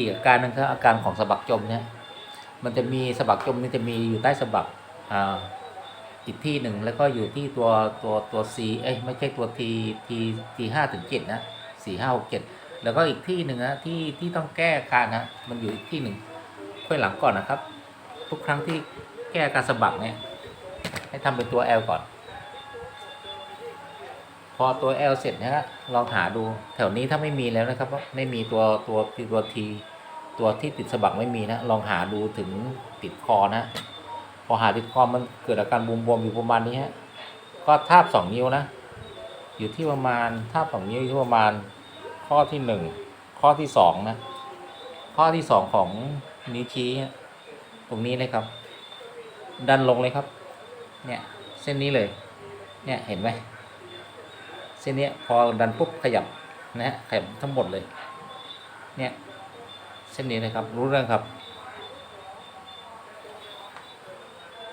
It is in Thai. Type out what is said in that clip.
อีกอาการหนึงคืออาการของสะบักจมเนี่ยมันจะมีสะบักจมนี่จะมีอยู่ใต้สะบักอ่าอีกที่หนึ่งแล้วก็อยู่ที่ตัวตัวตัว C เอ้ยไม่ใช่ตัว T T T ห้าถึงเจ็ดนะสี่ห้าหกเจ็ดแล้วก็อีกที่หนึ่งนะที่ที่ต้องแก้อาการนะมันอยู่อีกที่หนึ่งค่อยหลังก่อนนะครับ ทุกครั้งที่แก้การสะบักเนี่ยให้ทำเป็นตัว L ก่อน พอตัว L เสร็จนะฮะลองหาดูแถวนี้ถ้าไม่มีแล้วนะครับว่าไม่มีตัวตัวตัว T ตัวที่ติดสะบักไม่มีนะ ลองหาดูถึงติดคอนะ พอหาติดคอมันเกิดอาการบวมๆอยู่ประมาณนี้ฮะก็ทาบสองนิ้วนะ อยู่ที่ประมาณทาบสองนิ้วอยู่ที่ประมาณข้อที่หนึ่งข้อที่สองนะ ข้อที่สองของนิ้วชี้ตรงนี้เลยครับ ดันลงเลยครับ เนี่ยเส้นนี้เลย เนี่ยเห็นไหมเส้นนี้พอดันปุ๊บขยับนะฮะขยับทั้งหมดเลย เนี่ย เส้นนี้นะครับ รู้เรื่องครับ